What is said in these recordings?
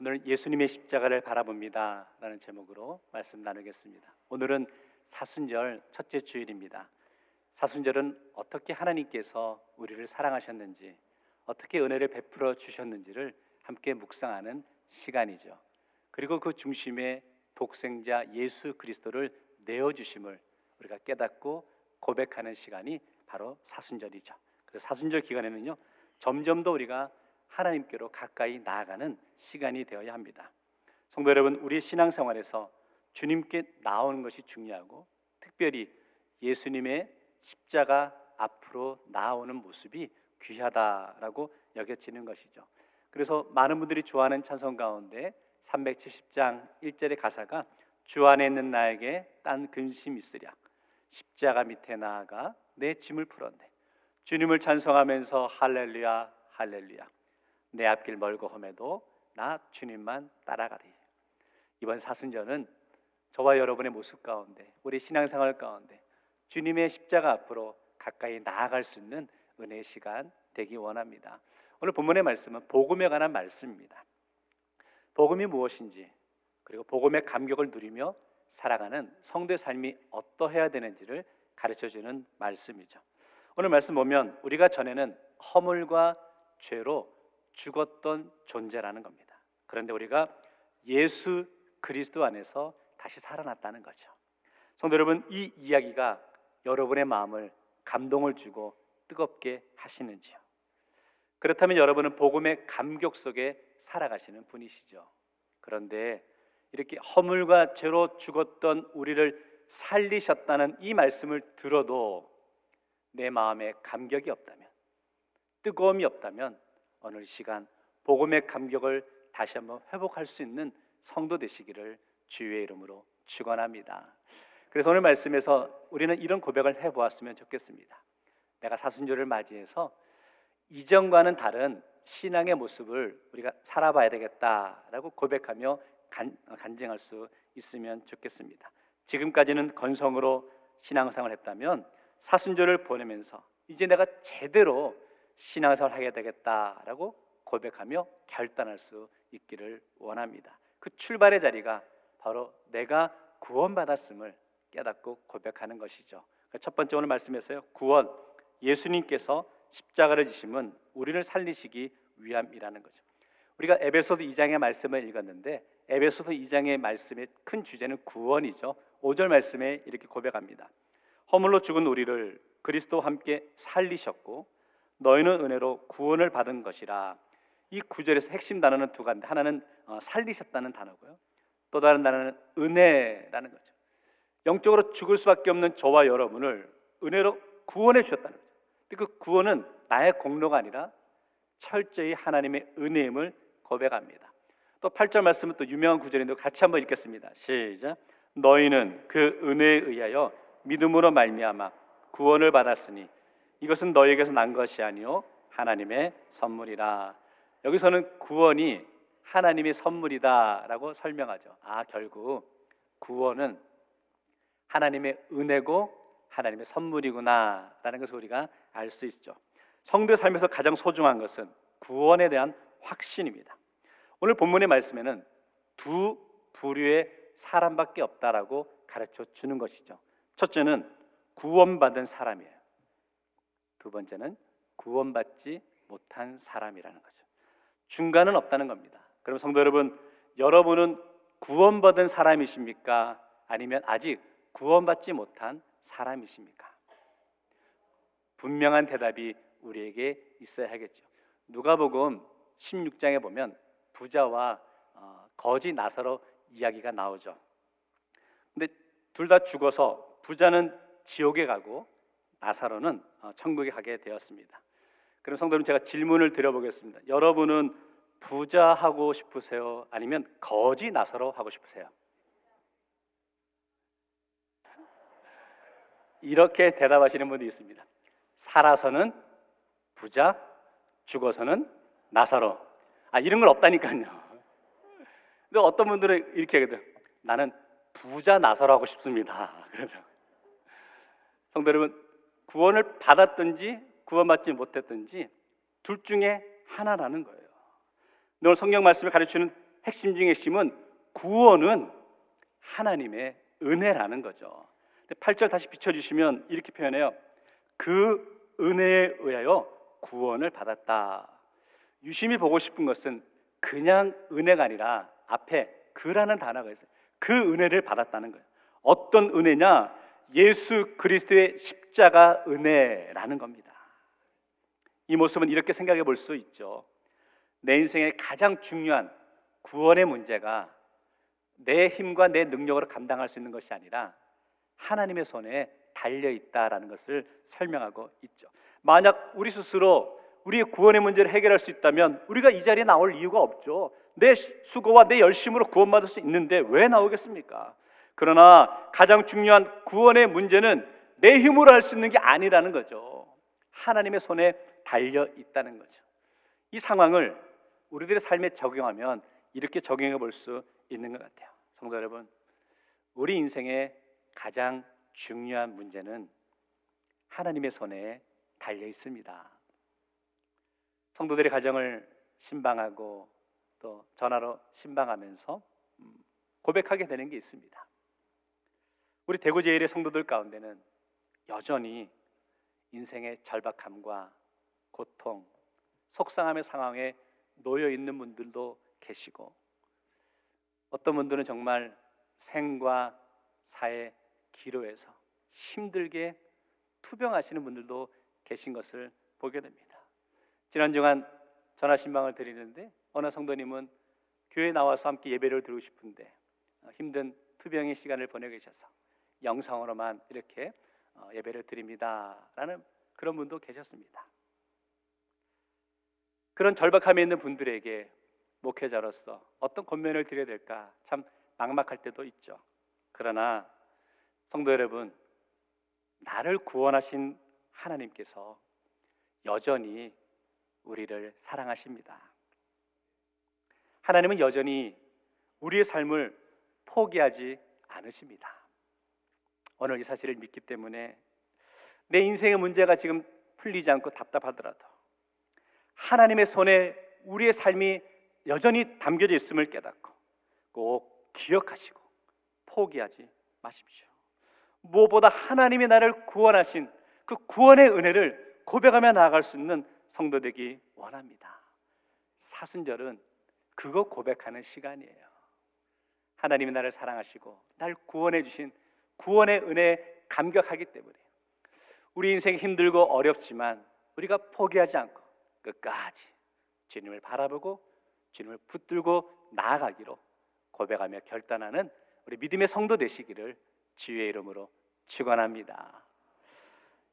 오늘 예수님의 십자가를 바라봅니다. 라는 제목으로 말씀 나누겠습니다. 오늘은 사순절 첫째 주일입니다. 사순절은 어떻게 하나님께서 우리를 사랑하셨는지, 어떻게 은혜를 베풀어 주셨는지를 함께 묵상하는 시간이죠. 그리고 그 중심에 독생자 예수 그리스도를 내어 주심을 우리가 깨닫고 고백하는 시간이 바로 사순절이죠. 그래서 사순절 기간에는요. 점점 더 우리가 하나님께로 가까이 나아가는 시간이 되어야 합니다. 성도 여러분, 우리 신앙생활에서 주님께 나오는 것이 중요하고 특별히 예수님의 십자가 앞으로 나오는 모습이 귀하다라고 여겨지는 것이죠. 그래서 많은 분들이 좋아하는 찬송 가운데 370장 1절의 가사가 주 안에 있는 나에게 딴 근심 있으랴 십자가 밑에 나아가 내 짐을 풀었네 주님을 찬송하면서 할렐루야 할렐루야 내 앞길 멀고 험해도 나 주님만 따라가리 이번 사순절은 저와 여러분의 모습 가운데 우리 신앙생활 가운데 주님의 십자가 앞으로 가까이 나아갈 수 있는 은혜의 시간 되기 원합니다. 오늘 본문의 말씀은 복음에 관한 말씀입니다. 복음이 무엇인지 그리고 복음의 감격을 누리며 살아가는 성도의 삶이 어떠해야 되는지를 가르쳐 주는 말씀이죠. 오늘 말씀 보면 우리가 전에는 허물과 죄로 죽었던 존재라는 겁니다. 그런데 우리가 예수 그리스도 안에서 다시 살아났다는 거죠. 성도 여러분, 이 이야기가 여러분의 마음을 감동을 주고 뜨겁게 하시는지요? 그렇다면 여러분은 복음의 감격 속에 살아가시는 분이시죠. 그런데 이렇게 허물과 죄로 죽었던 우리를 살리셨다는 이 말씀을 들어도 내 마음에 감격이 없다면, 뜨거움이 없다면 어느 시간 복음의 감격을 다시 한번 회복할 수 있는 성도 되시기를 주의 이름으로 축원합니다. 그래서 오늘 말씀에서 우리는 이런 고백을 해 보았으면 좋겠습니다. 내가 사순절을 맞이해서 이전과는 다른 신앙의 모습을 우리가 살아봐야 되겠다라고 고백하며 간, 간증할 수 있으면 좋겠습니다. 지금까지는 건성으로 신앙생활을 했다면 사순절을 보내면서 이제 내가 제대로 신앙생활을 하게 되겠다라고 고백하며 결단할 수 있기를 원합니다. 그 출발의 자리가 바로 내가 구원받았음을 깨닫고 고백하는 것이죠. 첫 번째 오늘 말씀에서요. 구원 예수님께서 십자가를 지심은 우리를 살리시기 위함이라는 거죠. 우리가 에베소서 2장의 말씀을 읽었는데 에베소서 2장의 말씀의 큰 주제는 구원이죠. 5절 말씀에 이렇게 고백합니다. 허물로 죽은 우리를 그리스도와 함께 살리셨고 너희는 은혜로 구원을 받은 것이라. 이 구절에서 핵심 단어는 두 가지인데 하나는 어, 살리셨다는 단어고요. 또 다른 단어는 은혜라는 거죠. 영적으로 죽을 수밖에 없는 저와 여러분을 은혜로 구원해 주셨다는 거죠. 그 구원은 나의 공로가 아니라 철저히 하나님의 은혜임을 고백합니다. 또 8절 말씀은 또 유명한 구절인데 같이 한번 읽겠습니다. 시작. 너희는 그 은혜에 의하여 믿음으로 말미암아 구원을 받았으니 이것은 너희에게서 난 것이 아니요 하나님의 선물이라. 여기서는 구원이 하나님의 선물이다라고 설명하죠. 아 결국 구원은 하나님의 은혜고 하나님의 선물이구나라는 것을 우리가 알 수 있죠. 성도의 삶에서 가장 소중한 것은 구원에 대한 확신입니다. 오늘 본문의 말씀에는 두 부류의 사람밖에 없다라고 가르쳐 주는 것이죠. 첫째는 구원받은 사람이에요. 두 번째는 구원받지 못한 사람이라는 거죠. 중간은 없다는 겁니다. 그럼 성도 여러분, 여러분은 구원받은 사람이십니까? 아니면 아직 구원받지 못한 사람이십니까? 분명한 대답이 우리에게 있어야 하겠죠. 누가복음 16장에 보면 부자와 어, 거지 나사로 이야기가 나오죠. 근데 둘 다 죽어서 부자는 지옥에 가고 나사로는 어, 천국에 가게 되었습니다. 그럼 성도 여러분 제가 질문을 드려보겠습니다. 여러분은 부자 하고 싶으세요? 아니면 거지 나사로 하고 싶으세요? 이렇게 대답하시는 분도 있습니다. 살아서는 부자, 죽어서는 나사로. 아 이런 건 없다니까요. 근데 어떤 분들은 이렇게 하거든. 나는 부자 나사로 하고 싶습니다. 그래서 성도 여러분 구원을 받았든지 구원받지 못했든지 둘 중에 하나라는 거예요. 오늘 성경 말씀을 가르치는 핵심 중의 핵심은 구원은 하나님의 은혜라는 거죠. 8절 다시 비춰주시면 이렇게 표현해요. 그 은혜에 의하여 구원을 받았다. 유심히 보고 싶은 것은 그냥 은혜가 아니라 앞에 그라는 단어가 있어요. 그 은혜를 받았다는 거예요. 어떤 은혜냐? 예수 그리스도의 십자가 은혜라는 겁니다. 이 모습은 이렇게 생각해 볼 수 있죠. 내 인생의 가장 중요한 구원의 문제가 내 힘과 내 능력으로 감당할 수 있는 것이 아니라 하나님의 손에 달려 있다라는 것을 설명하고 있죠. 만약 우리 스스로 우리의 구원의 문제를 해결할 수 있다면 우리가 이 자리에 나올 이유가 없죠. 내 수고와 내 열심으로 구원받을 수 있는데 왜 나오겠습니까? 그러나 가장 중요한 구원의 문제는 내 힘으로 할 수 있는 게 아니라는 거죠. 하나님의 손에 달려 있다는 거죠. 이 상황을 우리들의 삶에 적용하면 이렇게 적용해 볼 수 있는 것 같아요. 성도 여러분, 우리 인생의 가장 중요한 문제는 하나님의 손에 달려 있습니다. 성도들의 가정을 신방하고 또 전화로 신방하면서 음, 고백하게 되는 게 있습니다. 우리 대구 제일의 성도들 가운데는 여전히 인생의 절박함과 고통, 속상함의 상황에 놓여 있는 분들도 계시고 어떤 분들은 정말 생과 사의 기로에서 힘들게 투병하시는 분들도 계신 것을 보게 됩니다. 지난 주간 전화 신방을 드리는데 어느 성도님은 교회 나와서 함께 예배를 드리고 싶은데 어, 힘든 투병의 시간을 보내고 계셔서 영상으로만 이렇게 어, 예배를 드립니다라는 그런 분도 계셨습니다. 그런 절박함에 있는 분들에게 목회자로서 어떤 권면을 드려야 될까 참 막막할 때도 있죠. 그러나 성도 여러분, 나를 구원하신 하나님께서 여전히 우리를 사랑하십니다. 하나님은 여전히 우리의 삶을 포기하지 않으십니다. 오늘 이 사실을 믿기 때문에 내 인생의 문제가 지금 풀리지 않고 답답하더라도 하나님의 손에 우리의 삶이 여전히 담겨져 있음을 깨닫고 꼭 기억하시고 포기하지 마십시오. 무엇보다 하나님이 나를 구원하신 그 구원의 은혜를 고백하며 나아갈 수 있는 성도 되기 원합니다. 사순절은 그거 고백하는 시간이에요. 하나님이 나를 사랑하시고 날 구원해 주신 구원의 은혜에 감격하기 때문에 우리 인생 힘들고 어렵지만 우리가 포기하지 않고 끝까지 주님을 바라보고 주님을 붙들고 나아가기로 고백하며 결단하는 우리 믿음의 성도 되시기를 주의 이름으로 축원합니다.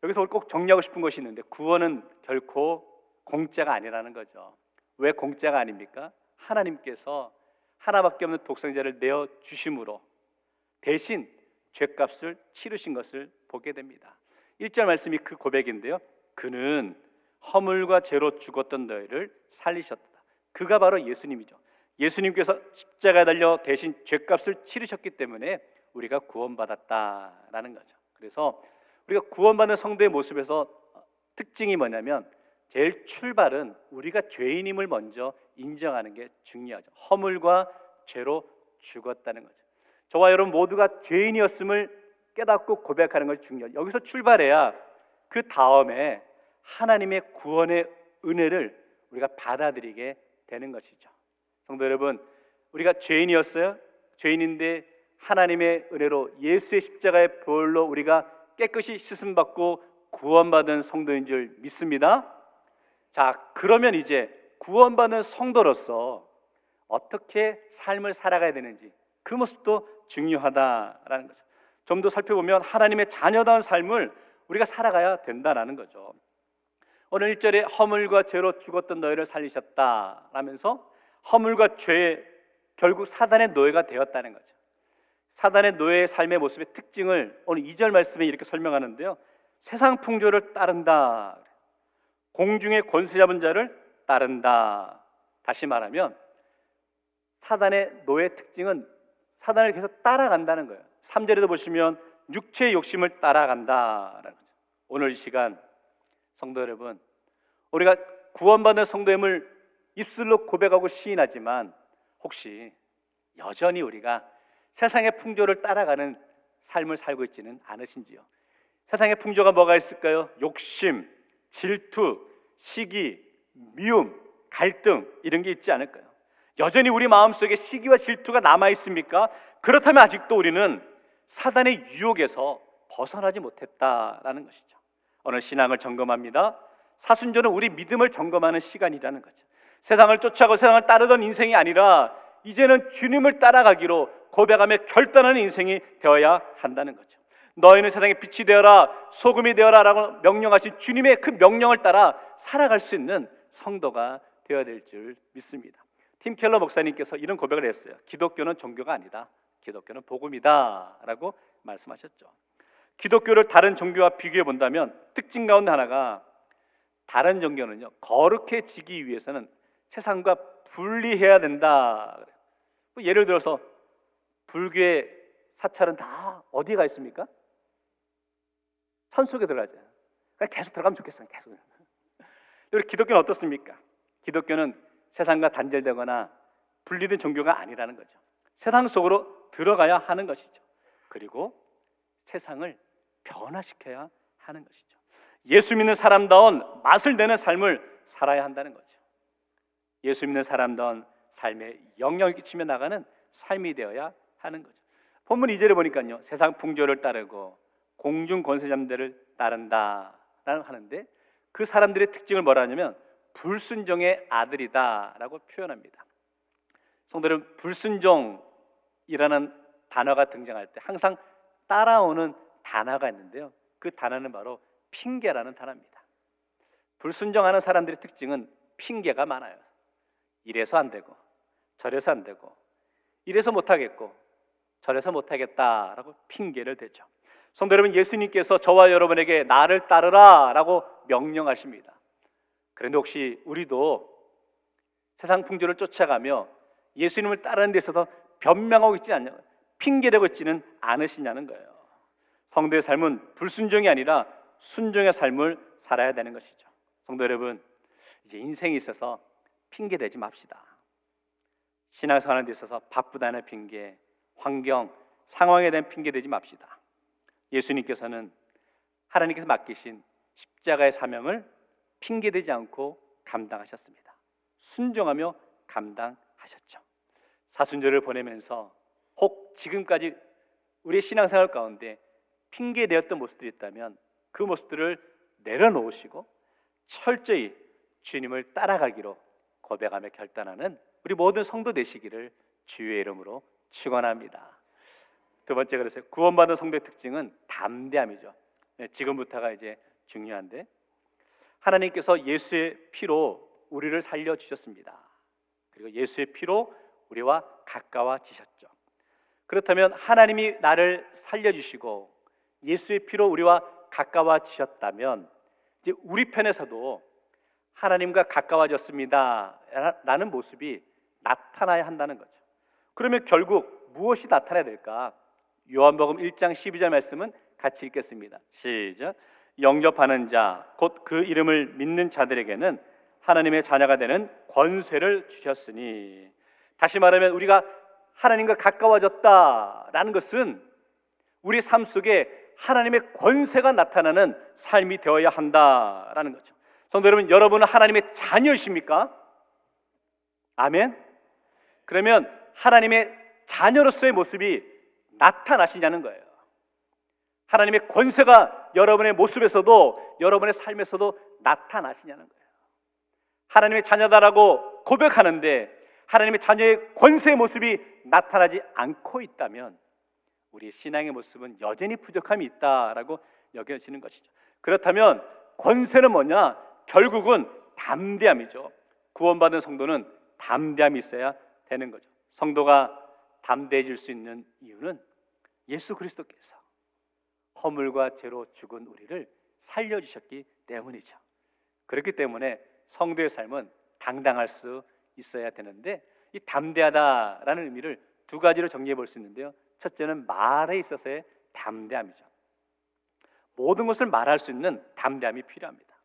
여기서 오늘 꼭 정리하고 싶은 것이 있는데 구원은 결코 공짜가 아니라는 거죠. 왜 공짜가 아닙니까? 하나님께서 하나밖에 없는 독생자를 내어 주심으로 대신 죄값을 치르신 것을 보게 됩니다. 1절 말씀이 그 고백인데요. 그는 허물과 죄로 죽었던 너희를 살리셨다. 그가 바로 예수님이죠. 예수님께서 십자가에 달려 대신 죄값을 치르셨기 때문에 우리가 구원받았다라는 거죠. 그래서 우리가 구원받는 성도의 모습에서 특징이 뭐냐면 제일 출발은 우리가 죄인임을 먼저 인정하는 게 중요하죠. 허물과 죄로 죽었다는 거죠. 저와 여러분 모두가 죄인이었음을 깨닫고 고백하는 것이 중요해요. 여기서 출발해야 그 다음에 하나님의 구원의 은혜를 우리가 받아들이게 되는 것이죠. 성도 여러분, 우리가 죄인이었어요. 죄인인데 하나님의 은혜로 예수의 십자가의 보혈로 우리가 깨끗이 씻음 받고 구원받은 성도인 줄 믿습니다. 자, 그러면 이제 구원받은 성도로서 어떻게 삶을 살아가야 되는지 그 모습도 중요하다라는 거죠. 좀 더 살펴보면 하나님의 자녀다운 삶을 우리가 살아가야 된다라는 거죠. 오늘 1절에 허물과 죄로 죽었던 너희를 살리셨다 라면서 허물과 죄 결국 사단의 노예가 되었다는 거죠. 사단의 노예의 삶의 모습의 특징을 오늘 2절 말씀에 이렇게 설명하는데요. 세상 풍조를 따른다. 공중의 권세 잡은 자를 따른다. 다시 말하면 사단의 노예 특징은 사단을 계속 따라간다는 거예요. 3절에도 보시면 육체의 욕심을 따라간다라는 거죠. 오늘 이 시간 성도 여러분, 우리가 구원받은 성도임을 입술로 고백하고 시인하지만 혹시 여전히 우리가 세상의 풍조를 따라가는 삶을 살고 있지는 않으신지요? 세상의 풍조가 뭐가 있을까요? 욕심, 질투, 시기, 미움, 갈등 이런 게 있지 않을까요? 여전히 우리 마음속에 시기와 질투가 남아 있습니까? 그렇다면 아직도 우리는 사단의 유혹에서 벗어나지 못했다라는 것이죠. 오늘 신앙을 점검합니다. 사순절은 우리 믿음을 점검하는 시간이라는 거죠. 세상을 쫓아가고 세상을 따르던 인생이 아니라 이제는 주님을 따라가기로 고백하며 결단하는 인생이 되어야 한다는 거죠. 너희는 세상의 빛이 되어라, 소금이 되어라 라고 명령하신 주님의 그 명령을 따라 살아갈 수 있는 성도가 되어야 될 줄 믿습니다. 팀 켈러 목사님께서 이런 고백을 했어요. 기독교는 종교가 아니다. 기독교는 복음이다라고 말씀하셨죠. 기독교를 다른 종교와 비교해 본다면 특징 가운데 하나가 다른 종교는요 거룩해지기 위해서는 세상과 분리해야 된다. 뭐 예를 들어서 불교의 사찰은 다 어디가 있습니까? 산 속에 들어가죠. 계속 들어가면 좋겠어요. 계속. 우리 기독교는 어떻습니까? 기독교는 세상과 단절되거나 분리된 종교가 아니라는 거죠. 세상 속으로 들어가야 하는 것이죠. 그리고 세상을 변화시켜야 하는 것이죠. 예수 믿는 사람다운 맛을 내는 삶을 살아야 한다는 거죠. 예수 믿는 사람다운 삶에 영향을 끼치며 나가는 삶이 되어야 하는 거죠. 본문 2절에 보니까요. 세상 풍조를 따르고 공중 권세잠들을 따른다라는 하는데 그 사람들의 특징을 뭐라 하냐면 불순종의 아들이다라고 표현합니다. 성도는 불순종이라는 단어가 등장할 때 항상 따라오는 단어가 있는데요. 그 단어는 바로 핑계라는 단어입니다. 불순종하는 사람들의 특징은 핑계가 많아요. 이래서 안 되고 저래서 안 되고 이래서 못 하겠고 저래서 못 하겠다라고 핑계를 대죠. 성도 여러분 예수님께서 저와 여러분에게 나를 따르라라고 명령하십니다. 그런데 혹시 우리도 세상 풍조를 쫓아가며 예수님을 따르는 데서도 변명하고 있지 않냐, 핑계대고 있지는 않으시냐는 거예요. 성도의 삶은 불순종이 아니라 순종의 삶을 살아야 되는 것이죠. 성도 여러분, 이제 인생에 있어서 핑계대지 맙시다. 신앙생활하는 데 있어서 바쁘다는 핑계, 환경, 상황에 대한 핑계대지 맙시다. 예수님께서는 하나님께서 맡기신 십자가의 사명을 핑계대지 않고 감당하셨습니다. 순종하며 감당하셨죠. 사순절을 보내면서 혹 지금까지 우리의 신앙생활 가운데 핑계되었던 모습들이 있다면 그 모습들을 내려놓으시고 철저히 주님을 따라가기로 고백하며 결단하는 우리 모든 성도 되시기를 주의 이름으로 축원합니다. 두 번째 그래서 구원받은 성도의 특징은 담대함이죠. 네, 지금부터가 이제 중요한데 하나님께서 예수의 피로 우리를 살려 주셨습니다. 그리고 예수의 피로 우리와 가까워지셨죠. 그렇다면 하나님이 나를 살려 주시고 예수의 피로 우리와 가까워지셨다면 이제 우리 편에서도 하나님과 가까워졌습니다. 라는 모습이 나타나야 한다는 거죠. 그러면 결국 무엇이 나타나야 될까? 요한복음 1장 12절 말씀은 같이 읽겠습니다. 시작. 영접하는 자, 곧 그 이름을 믿는 자들에게는 하나님의 자녀가 되는 권세를 주셨으니 다시 말하면 우리가 하나님과 가까워졌다라는 것은 우리 삶 속에 하나님의 권세가 나타나는 삶이 되어야 한다라는 거죠. 성도 여러분, 여러분은 하나님의 자녀이십니까? 아멘. 그러면 하나님의 자녀로서의 모습이 나타나시냐는 거예요. 하나님의 권세가 여러분의 모습에서도 여러분의 삶에서도 나타나시냐는 거예요. 하나님의 자녀다라고 고백하는데 하나님의 자녀의 권세의 모습이 나타나지 않고 있다면 우리 신앙의 모습은 여전히 부족함이 있다라고 여겨지는 것이죠. 그렇다면 권세는 뭐냐? 결국은 담대함이죠. 구원받은 성도는 담대함이 있어야 되는 거죠. 성도가 담대해질 수 있는 이유는 예수 그리스도께서 허물과 죄로 죽은 우리를 살려주셨기 때문이죠. 그렇기 때문에 성도의 삶은 당당할 수 있어야 되는데 이 담대하다라는 의미를 두 가지로 정리해 볼 수 있는데요. 첫째는 말에 있어서의 담대함이죠. 모든 것을 말할 수 있는 담대함이 필요합니다.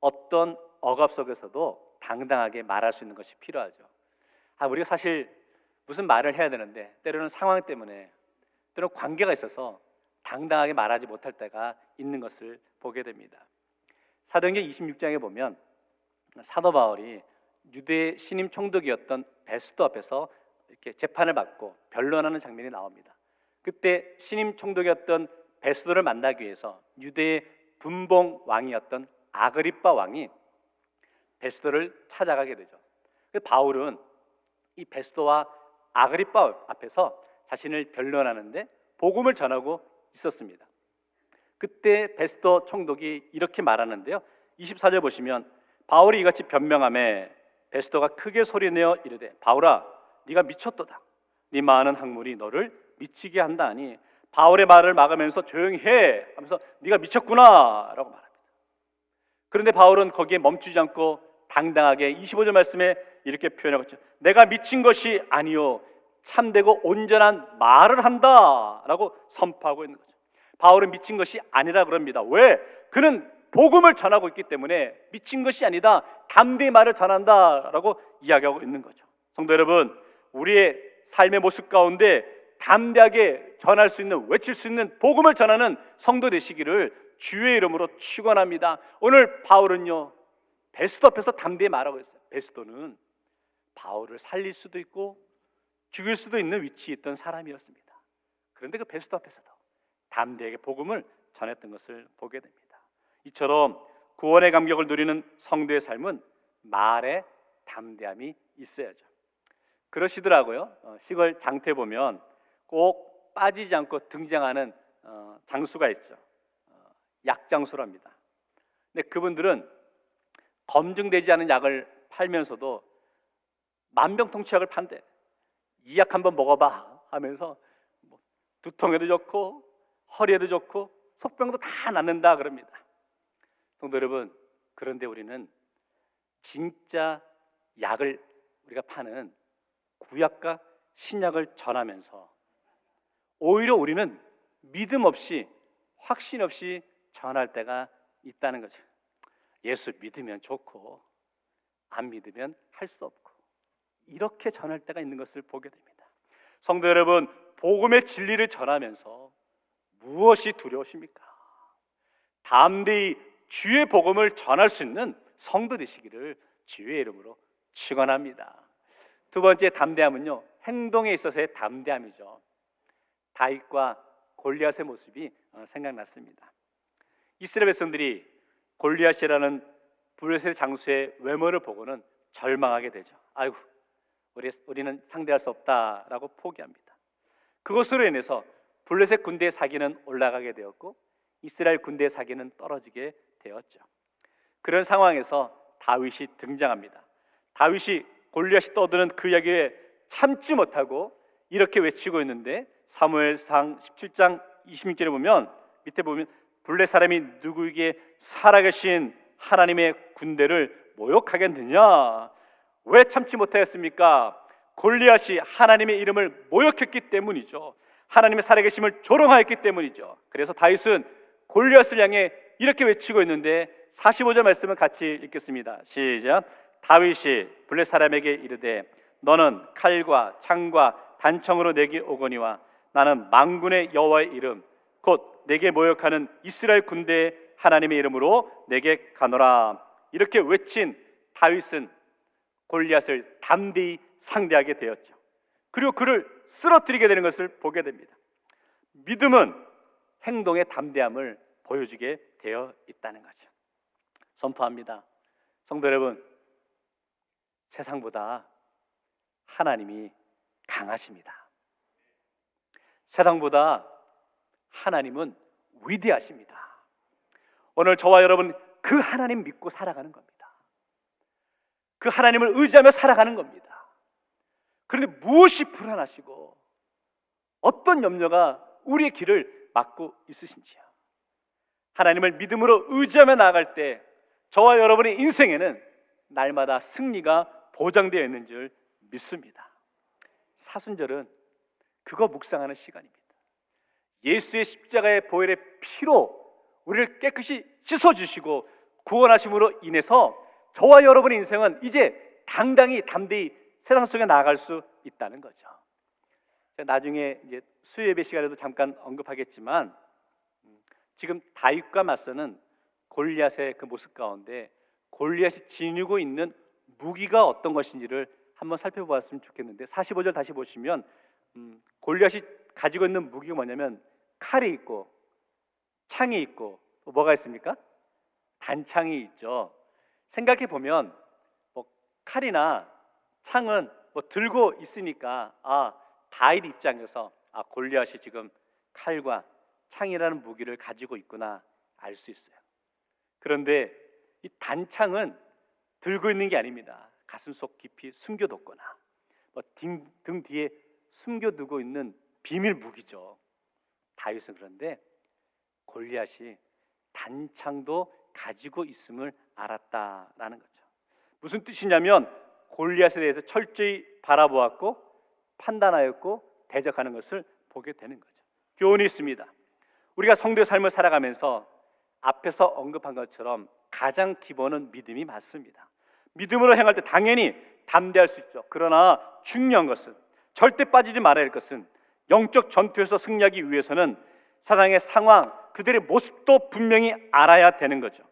어떤 억압 속에서도 당당하게 말할 수 있는 것이 필요하죠. 아, 우리가 사실 무슨 말을 해야 되는데 때로는 상황 때문에 때로는 관계가 있어서 당당하게 말하지 못할 때가 있는 것을 보게 됩니다. 사도행전 26장에 보면 사도 바울이 유대 신임 총독이었던 베스도 앞에서 이렇게 재판을 받고 변론하는 장면이 나옵니다. 그때 신임 총독이었던 베스도를 만나기 위해서 유대의 분봉 왕이었던 아그리빠 왕이 베스도를 찾아가게 되죠. 그 바울은 이 베스도와 아그리빠 앞에서 자신을 변론하는데 복음을 전하고 있었습니다. 그때 베스도 총독이 이렇게 말하는데요. 24절 보시면 바울이 이같이 변명함에 베스도가 크게 소리내어 이르되 바울아 네가 미쳤도다. 네 많은 학문이 너를 미치게 한다니 바울의 말을 막으면서 조용히 해 하면서 네가 미쳤구나라고 말합니다. 그런데 바울은 거기에 멈추지 않고 당당하게 25절 말씀에 이렇게 표현하고 있죠. 내가 미친 것이 아니요 참되고 온전한 말을 한다라고 선포하고 있는 거죠. 바울은 미친 것이 아니라 그럽니다. 왜? 그는 복음을 전하고 있기 때문에 미친 것이 아니다. 담대히 말을 전한다라고 이야기하고 있는 거죠. 성도 여러분, 우리의 삶의 모습 가운데 담대하게 전할 수 있는 외칠 수 있는 복음을 전하는 성도 되시기를 주의 이름으로 축원합니다. 오늘 바울은요. 베스도 앞에서 담대히 말하고 있어요. 베스도는 바울을 살릴 수도 있고 죽일 수도 있는 위치에 있던 사람이었습니다. 그런데 그 베스도 앞에서도 담대하게 복음을 전했던 것을 보게 됩니다. 이처럼 구원의 감격을 누리는 성도의 삶은 말에 담대함이 있어야죠. 그러시더라고요. 어, 시골 장태 보면 꼭 빠지지 않고 등장하는 어, 장수가 있죠. 어, 약장수랍니다. 근데 그분들은 검증되지 않은 약을 팔면서도 만병통치약을 판대. 이 약 한번 먹어봐 하면서 뭐 두통에도 좋고 허리에도 좋고 속병도 다 낫는다 그럽니다. 성도 여러분, 그런데 우리는 진짜 약을 우리가 파는 구약과 신약을 전하면서 오히려 우리는 믿음 없이 확신 없이 전할 때가 있다는 거죠. 예수 믿으면 좋고 안 믿으면 할 수 없고 이렇게 전할 때가 있는 것을 보게 됩니다. 성도 여러분, 복음의 진리를 전하면서 무엇이 두려우십니까? 담대히 주의 복음을 전할 수 있는 성도 되시기를 주의 이름으로 축원합니다. 두 번째 담대함은요. 행동에 있어서의 담대함이죠. 다윗과 골리앗의 모습이 어, 생각났습니다. 이스라엘 백성들이 골리앗이라는 블레셋 장수의 외모를 보고는 절망하게 되죠. 아이고, 우리, 우리는 상대할 수 없다라고 포기합니다. 그것으로 인해서 블레셋 군대의 사기는 올라가게 되었고 이스라엘 군대의 사기는 떨어지게 되었죠. 그런 상황에서 다윗이 등장합니다. 다윗이 골리앗이 떠드는 그 이야기에 참지 못하고 이렇게 외치고 있는데 사무엘상 17장 26절에 보면 밑에 보면 블레 사람이 누구에게 살아계신 하나님의 군대를 모욕하겠느냐? 왜 참지 못하였습니까? 골리앗이 하나님의 이름을 모욕했기 때문이죠. 하나님의 살아계심을 조롱하였기 때문이죠. 그래서 다윗은 골리앗을 향해 이렇게 외치고 있는데 45절 말씀을 같이 읽겠습니다. 시작. 다윗이 블레 사람에게 이르되 너는 칼과 창과 단청으로 내게 오거니와 나는 망군의 여호와의 이름 곧 내게 모욕하는 이스라엘 군대의 하나님의 이름으로 내게 가노라. 이렇게 외친 다윗은 골리앗을 담대히 상대하게 되었죠. 그리고 그를 쓰러뜨리게 되는 것을 보게 됩니다. 믿음은 행동의 담대함을 보여주게 되어 있다는 거죠. 선포합니다. 성도 여러분, 세상보다 하나님이 강하십니다. 세상보다 하나님은 위대하십니다. 오늘 저와 여러분 그 하나님 믿고 살아가는 겁니다. 그 하나님을 의지하며 살아가는 겁니다. 그런데 무엇이 불안하시고 어떤 염려가 우리의 길을 막고 있으신지요? 하나님을 믿음으로 의지하며 나아갈 때 저와 여러분의 인생에는 날마다 승리가 보장되어 있는 줄 믿습니다. 사순절은 그거 묵상하는 시간입니다. 예수의 십자가의 보혈의 피로 우리를 깨끗이 씻어 주시고 구원하심으로 인해서 저와 여러분의 인생은 이제 당당히 담대히 세상 속에 나아갈 수 있다는 거죠. 나중에 이제 수요 예배 시간에도 잠깐 언급하겠지만 음, 지금 다윗과 맞서는 골리앗의 그 모습 가운데 골리앗이 지니고 있는 무기가 어떤 것인지를 한번 살펴보았으면 좋겠는데 45절 다시 보시면 음, 골리앗이 가지고 있는 무기가 뭐냐면 칼이 있고 창이 있고 또 뭐가 있습니까? 단창이 있죠. 생각해 보면 뭐 칼이나 창은 뭐 들고 있으니까 아 다윗 입장에서 아 골리앗이 지금 칼과 창이라는 무기를 가지고 있구나 알 수 있어요. 그런데 이 단창은 들고 있는 게 아닙니다. 가슴 속 깊이 숨겨뒀거나 뭐 등, 등 뒤에 숨겨두고 있는 비밀 무기죠. 다윗은 그런데 골리앗이 단창도 가지고 있음을 알았다라는 거죠. 무슨 뜻이냐면 골리앗에 대해서 철저히 바라보았고 판단하였고 대적하는 것을 보게 되는 거죠. 교훈이 있습니다. 우리가 성도의 삶을 살아가면서 앞에서 언급한 것처럼 가장 기본은 믿음이 맞습니다. 믿음으로 행할 때 당연히 담대할 수 있죠. 그러나 중요한 것은 절대 빠지지 말아야 할 것은 영적 전투에서 승리하기 위해서는 사상의 상황, 그들의 모습도 분명히 알아야 되는 거죠.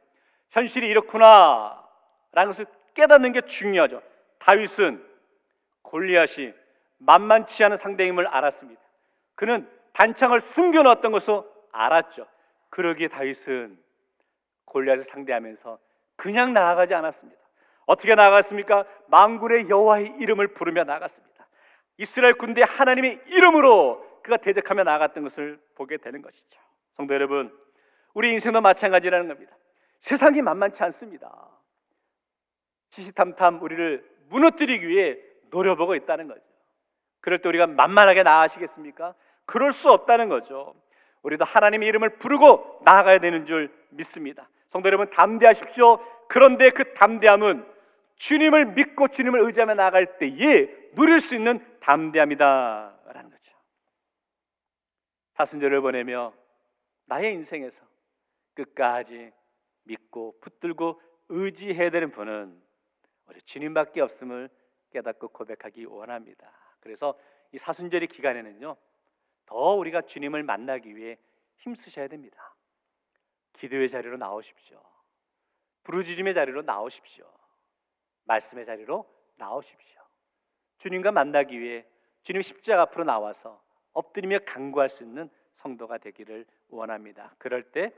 현실이 이렇구나 라는 것을 깨닫는 게 중요하죠. 다윗은 골리앗이 만만치 않은 상대임을 알았습니다. 그는 단창을 숨겨놓았던 것을 알았죠. 그러기에 다윗은 골리앗을 상대하면서 그냥 나아가지 않았습니다. 어떻게 나아갔습니까? 만군의 여호와의 이름을 부르며 나아갔습니다. 이스라엘 군대 하나님의 이름으로 그가 대적하며 나아갔던 것을 보게 되는 것이죠. 성도 여러분, 우리 인생도 마찬가지라는 겁니다. 세상이 만만치 않습니다. 시시탐탐 우리를 무너뜨리기 위해 노려보고 있다는 거죠. 그럴 때 우리가 만만하게 나아가시겠습니까? 그럴 수 없다는 거죠. 우리도 하나님의 이름을 부르고 나아가야 되는 줄 믿습니다. 성도 여러분 담대하십시오. 그런데 그 담대함은 주님을 믿고 주님을 의지하며 나아갈 때에 누릴 수 있는 담대함이다라는 거죠. 사순절을 보내며 나의 인생에서 끝까지 믿고 붙들고 의지해야 되는 분은 우리 주님밖에 없음을 깨닫고 고백하기 원합니다. 그래서 이 사순절의 기간에는요, 더 우리가 주님을 만나기 위해 힘쓰셔야 됩니다. 기도의 자리로 나오십시오. 부르짖음의 자리로 나오십시오. 말씀의 자리로 나오십시오. 주님과 만나기 위해 주님 십자가 앞으로 나와서 엎드리며 간구할 수 있는 성도가 되기를 원합니다. 그럴 때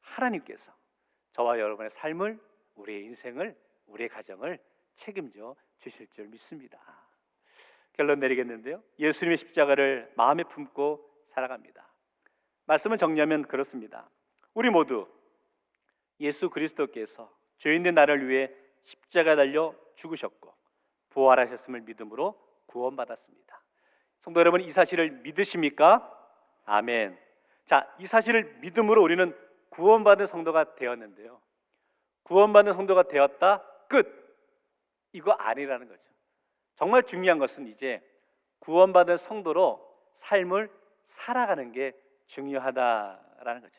하나님께서 저와 여러분의 삶을, 우리의 인생을, 우리의 가정을 책임져 주실 줄 믿습니다. 결론 내리겠는데요. 예수님의 십자가를 마음에 품고 살아갑니다. 말씀을 정리하면 그렇습니다. 우리 모두 예수 그리스도께서 죄인된 나를 위해 십자가 달려 죽으셨고 부활하셨음을 믿음으로 구원받았습니다. 성도 여러분 이 사실을 믿으십니까? 아멘. 자, 이 사실을 믿음으로 우리는 구원받은 성도가 되었는데요. 구원받은 성도가 되었다. 끝. 이거 아니라는 거죠. 정말 중요한 것은 이제 구원받은 성도로 삶을 살아가는 게 중요하다라는 거죠.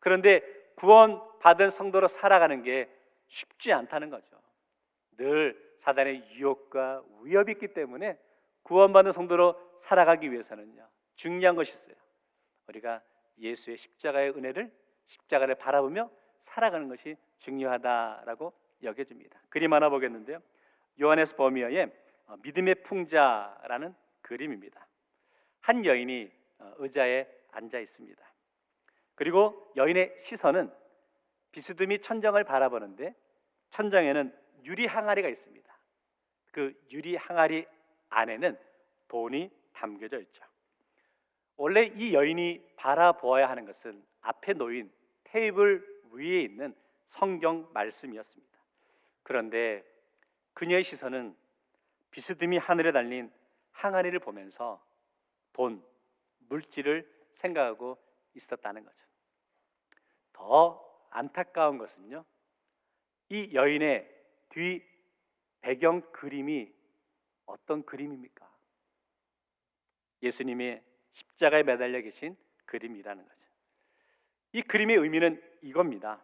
그런데 구원받은 성도로 살아가는 게 쉽지 않다는 거죠. 늘 사단의 유혹과 위협이 있기 때문에 구원받은 성도로 살아가기 위해서는요. 중요한 것이 있어요. 우리가 예수의 십자가의 은혜를 십자가를 바라보며 살아가는 것이 중요하다라고 여겨집니다. 그림 하나 보겠는데요. 요한에스 버미어의 어, 믿음의 풍자라는 그림입니다. 한 여인이 어, 의자에 앉아 있습니다. 그리고 여인의 시선은 비스듬히 천정을 바라보는데 천정에는 유리 항아리가 있습니다. 그 유리 항아리 안에는 돈이 담겨져 있죠. 원래 이 여인이 바라보아야 하는 것은 앞에 놓인 테이블 위에 있는 성경 말씀이었습니다. 그런데 그녀의 시선은 비스듬히 하늘에 달린 항아리를 보면서 돈, 물질을 생각하고 있었다는 거죠. 더 안타까운 것은요. 이 여인의 뒤 배경 그림이 어떤 그림입니까? 예수님의 십자가에 매달려 계신 그림이라는 거죠. 이 그림의 의미는 이겁니다.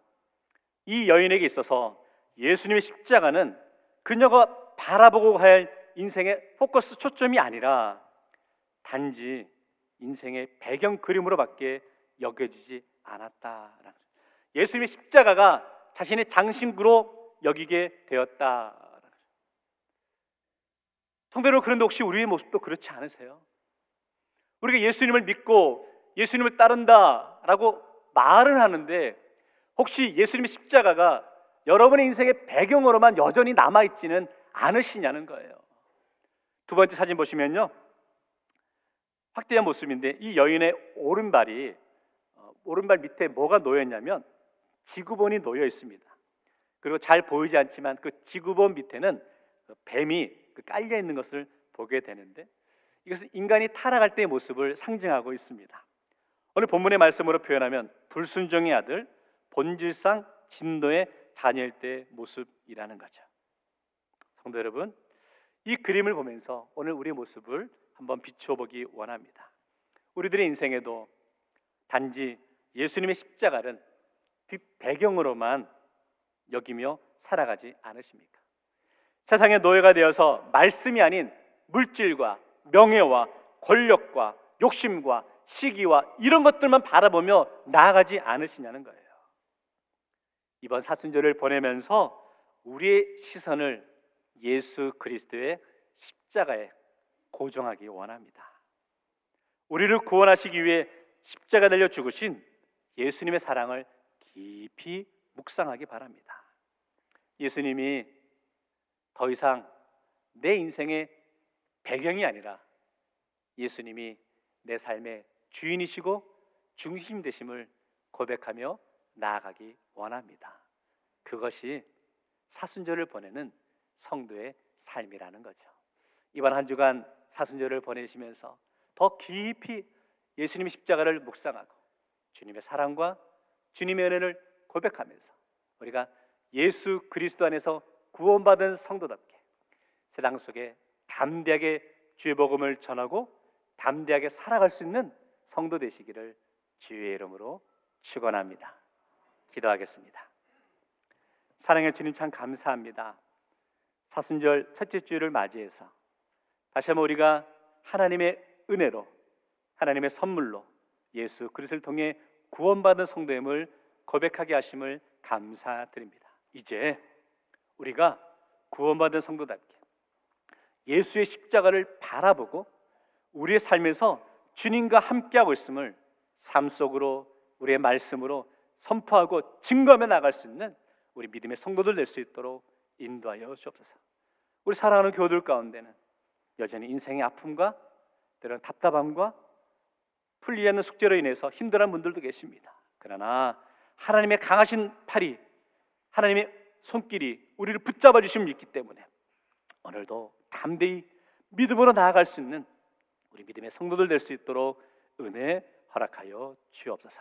이 여인에게 있어서 예수님의 십자가는 그녀가 바라보고 할 인생의 포커스 초점이 아니라 단지 인생의 배경 그림으로밖에 여겨지지 거죠. 예수님의 십자가가 자신의 장신구로 여기게 되었다. 여러분 그런데 혹시 우리의 모습도 그렇지 않으세요? 우리가 예수님을 믿고 예수님을 따른다라고 말은 하는데 혹시 예수님의 십자가가 여러분의 인생의 배경으로만 여전히 남아 있지는 않으시냐는 거예요. 두 번째 사진 보시면요. 확대한 모습인데 이 여인의 오른발이 어, 오른발 밑에 뭐가 놓여 있냐면 지구본이 놓여 있습니다. 그리고 잘 보이지 않지만 그 지구본 밑에는 그 뱀이 그 깔려 있는 것을 보게 되는데 이것은 인간이 타락할 때의 모습을 상징하고 있습니다. 오늘 본문의 말씀으로 표현하면 불순종의 아들, 본질상 진노의 자녀일 때의 모습이라는 거죠. 성도 여러분, 이 그림을 보면서 오늘 우리의 모습을 한번 비추어 보기 원합니다. 우리들의 인생에도 단지 예수님의 십자가는 뒷배경으로만 여기며 살아가지 않으십니까? 세상의 노예가 되어서 말씀이 아닌 물질과 명예와 권력과 욕심과 시기와 이런 것들만 바라보며 나아가지 않으시냐는 거예요. 이번 사순절을 보내면서 우리의 시선을 예수 그리스도의 십자가에 고정하기 원합니다. 우리를 구원하시기 위해 십자가 달려 죽으신 예수님의 사랑을 깊이 묵상하기 바랍니다. 예수님이 더 이상 내 인생의 배경이 아니라 예수님이 내 삶의 주인이시고 중심 되심을 고백하며 나아가기 원합니다. 그것이 사순절을 보내는 성도의 삶이라는 거죠. 이번 한 주간 사순절을 보내시면서 더 깊이 예수님의 십자가를 묵상하고 주님의 사랑과 주님의 은혜를 고백하면서 우리가 예수 그리스도 안에서 구원받은 성도답게 세상 속에 담대하게 주의 복음을 전하고 담대하게 살아갈 수 있는 성도 되시기를 주의 이름으로 축원합니다. 기도하겠습니다. 사랑의 주님 참 감사합니다. 사순절 첫째 주일을 맞이해서 다시 한번 우리가 하나님의 은혜로 하나님의 선물로 예수 그리스도를 통해 구원받은 성도임을 고백하게 하심을 감사드립니다. 이제 우리가 구원받은 성도답게 예수의 십자가를 바라보고 우리의 삶에서 주님과 함께하고 있음을 삶 속으로 우리의 말씀으로 선포하고 증거하며 나갈 수 있는 우리 믿음의 성도들 될 수 있도록 인도하여 주옵소서. 우리 사랑하는 교들 가운데는 여전히 인생의 아픔과 때로는 답답함과 풀리지 않는 숙제로 인해서 힘들어하는 분들도 계십니다. 그러나 하나님의 강하신 팔이 하나님의 손길이 우리를 붙잡아 주심을 믿기 때문에 오늘도 담대히 믿음으로 나아갈 수 있는 우리 믿음의 성도들 될 수 있도록 은혜 허락하여 주옵소서.